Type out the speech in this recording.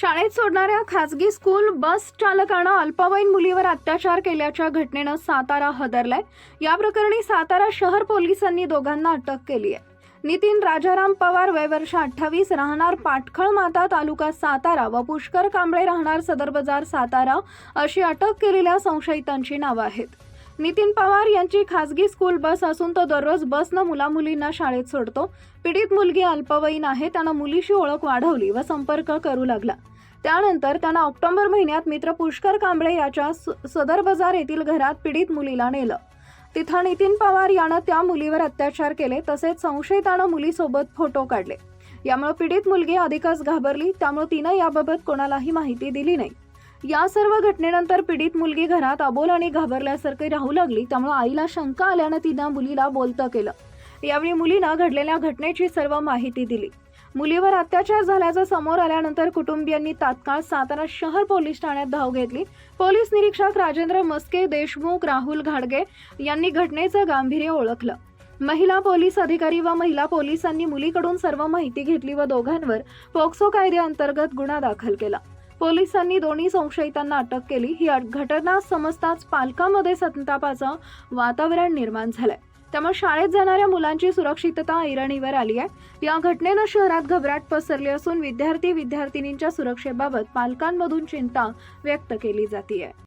शाळेत सोडणाऱ्या खासगी school bus चालकानं अल्पवयीन मुलीवर अत्याचार केल्याच्या घटनेनं सातारा हदरलाय. या प्रकरणी सातारा शहर पोलिसांनी दोघांना अटक केली आहे. नितीन राजाराम पवार वय वर्ष अठ्ठावीस राहणार पाटखळ माता तालुका सातारा व पुष्कर कांबळे राहणार सदर बाजार सातारा अशी अटक केलेल्या संशयितांची नावं आहेत. नितीन पवार यांची खासगी स्कूल बस असून तो दररोज बसनं मुलामुलींना शाळेत सोडतो. पीडित मुलगी अल्पवयीन आहे त्यानं मुलीशी ओळख वाढवली व संपर्क करू लागला. त्यानंतर त्यांना ऑक्टोबर महिन्यात मित्र पुष्कर कांबळे याच्या स- सदर बाजार येथील घरात पीडित मुलीला नेलं. तिथं नितीन पवार यानं त्या मुलीवर अत्याचार केले तसेच संशयितानं मुलीसोबत फोटो काढले. यामुळे पीडित मुलगी अधिकच घाबरली त्यामुळे तिनं याबाबत कोणालाही माहिती दिली नाही. या सर्व घटनेनंतर पीडित मुलगी घरात अबोल आणि घाबरल्यासारखी राहू लागली त्यामुळे आईला शंका आल्यानं तिनं मुलीला बोलतं केलं. यावेळी मुलीनं घडलेल्या घटनेची सर्व माहिती दिली. मुलीवर अत्याचार झाल्याचं समोर आल्यानंतर कुटुंबियांनी तात्काळ सातारा शहर पोलीस ठाण्यात धाव घेतली. पोलीस निरीक्षक राजेंद्र मस्के देशमुख राहुल घाडगे यांनी घटनेचं गांभीर्य ओळखलं. महिला पोलीस अधिकारी व महिला पोलिसांनी मुलीकडून सर्व माहिती घेतली व दोघांवर पोक्सो कायद्याअंतर्गत गुन्हा दाखल केला. पोलिसांनी दोन्ही संशयितांना अटक केली. ही घटना समजताच पालकांमध्ये संतापाचं वातावरण निर्माण झालंय. त्यामुळे शाळेत जाणाऱ्या मुलांची सुरक्षितता ऐरणीवर आली आहे. या घटनेनं शहरात घबराट पसरली असून विद्यार्थी विद्यार्थिनींच्या सुरक्षेबाबत पालकांमधून चिंता व्यक्त केली जाते